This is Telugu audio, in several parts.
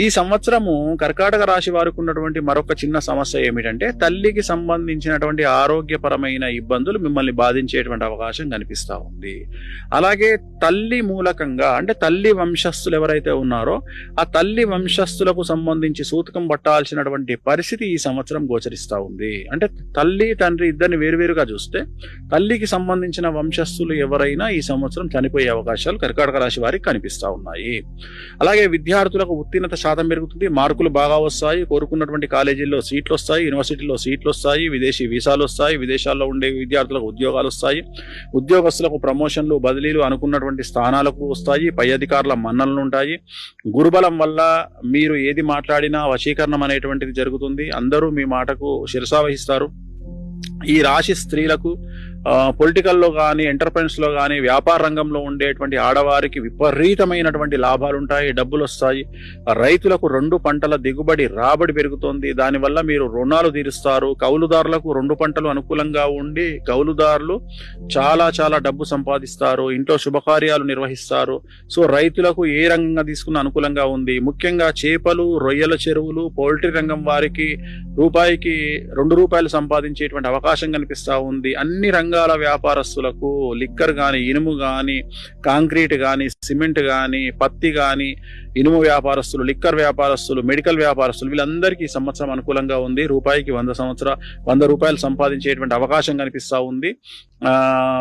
ఈ సంవత్సరము కర్కాటక రాశి వారికి ఉన్నటువంటి మరొక చిన్న సమస్య ఏమిటంటే తల్లికి సంబంధించినటువంటి ఆరోగ్యపరమైన ఇబ్బందులు మిమ్మల్ని బాధించేటువంటి అవకాశం కనిపిస్తా ఉంది. అలాగే తల్లి మూలకంగా అంటే తల్లి వంశస్థులు ఎవరైతే ఉన్నారో ఆ తల్లి వంశస్థులకు సంబంధించి సూతకం పట్టాల్సినటువంటి పరిస్థితి ఈ సంవత్సరం గోచరిస్తూ ఉంది. అంటే తల్లి తండ్రి ఇద్దరిని వేరువేరుగా చూస్తే తల్లికి సంబంధించిన వంశస్థులు ఎవరైనా ఈ సంవత్సరం చనిపోయే అవకాశాలు కర్కాటక రాశి వారికి కనిపిస్తా ఉన్నాయి. అలాగే విద్యార్థులకు ఉత్తీర్ణత శాతం పెరుగుతుంది మార్కులు బాగా వస్తాయి కోరుకున్నటువంటి కాలేజీల్లో సీట్లు వస్తాయి యూనివర్సిటీలో సీట్లు వస్తాయి విదేశీ వీసాలు వస్తాయి విదేశాల్లో ఉండే విద్యార్థులకు ఉద్యోగాలు వస్తాయి. ఉద్యోగస్తులకు ప్రమోషన్లు బదిలీలు అనుకున్నటువంటి స్థానాలకు వస్తాయి పై అధికారుల మన్ననలు ఉంటాయి. గురుబలం వల్ల మీరు ఏది మాట్లాడినా వశీకరణం అనేటువంటిది జరుగుతుంది. అందరూ మీ మాటకు శిరసావహిస్తారు ఈ రాశి స్త్రీలకు పొలిటికల్లో కానీ ఎంటర్ప్రైన్స్లో కానీ వ్యాపార రంగంలో ఉండేటువంటి ఆడవారికి విపరీతమైనటువంటి లాభాలు ఉంటాయి డబ్బులు వస్తాయి రైతులకు రెండు పంటల దిగుబడి రాబడి పెరుగుతోంది. దానివల్ల మీరు రుణాలు తీరుస్తారు. కౌలుదారులకు రెండు పంటలు అనుకూలంగా ఉండి కౌలుదారులు చాలా చాలా డబ్బు సంపాదిస్తారు. ఇంట్లో శుభకార్యాలు నిర్వహిస్తారు. సో రైతులకు ఏ రంగంగా తీసుకున్న అనుకూలంగా ఉంది. ముఖ్యంగా చేపలు రొయ్యల చెరువులు పౌల్ట్రీ రంగం వారికి రూపాయికి రెండు రూపాయలు సంపాదించేటువంటి అవకాశం కనిపిస్తూ ఉంది. అన్ని రంగాల వ్యాపారస్తులకు లిక్కర్ కానీ ఇనుము కానీ కాంక్రీట్ కానీ సిమెంట్ కానీ పత్తి కానీ ఇనుము వ్యాపారస్తులు లిక్కర్ వ్యాపారస్తులు మెడికల్ వ్యాపారస్తులు వీళ్ళందరికీ ఈ సంవత్సరం అనుకూలంగా ఉంది. రూపాయికి వంద సంవత్సర వంద రూపాయలు సంపాదించేటువంటి అవకాశం కనిపిస్తా ఉంది. ఆ,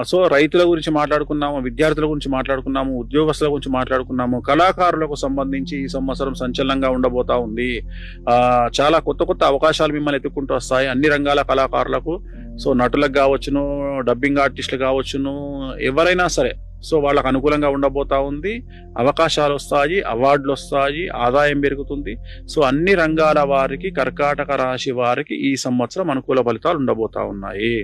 సో రైతుల గురించి మాట్లాడుకున్నాము విద్యార్థుల గురించి మాట్లాడుకున్నాము ఉద్యోగస్తుల గురించి మాట్లాడుకున్నాము కళాకారులకు సంబంధించి ఈ సంవత్సరం సంచలనంగా ఉండబోతా ఉంది. చాలా కొత్త కొత్త అవకాశాలు మిమ్మల్ని ఎత్తుకుంటూ వస్తాయి. అన్ని రంగాల కళాకారులకు సో నటులకు కావచ్చును డబ్బింగ్ ఆర్టిస్టులు కావచ్చును ఎవరైనా సరే. సో వాళ్ళకు అనుకూలంగా ఉండబోతా ఉంది. అవకాశాలు వస్తాయి అవార్డులు వస్తాయి ఆదాయం పెరుగుతుంది. సో అన్ని రంగాల వారికి కర్కాటక రాశి వారికి ఈ సంవత్సరం అనుకూల ఫలితాలు ఉండబోతా ఉన్నాయి.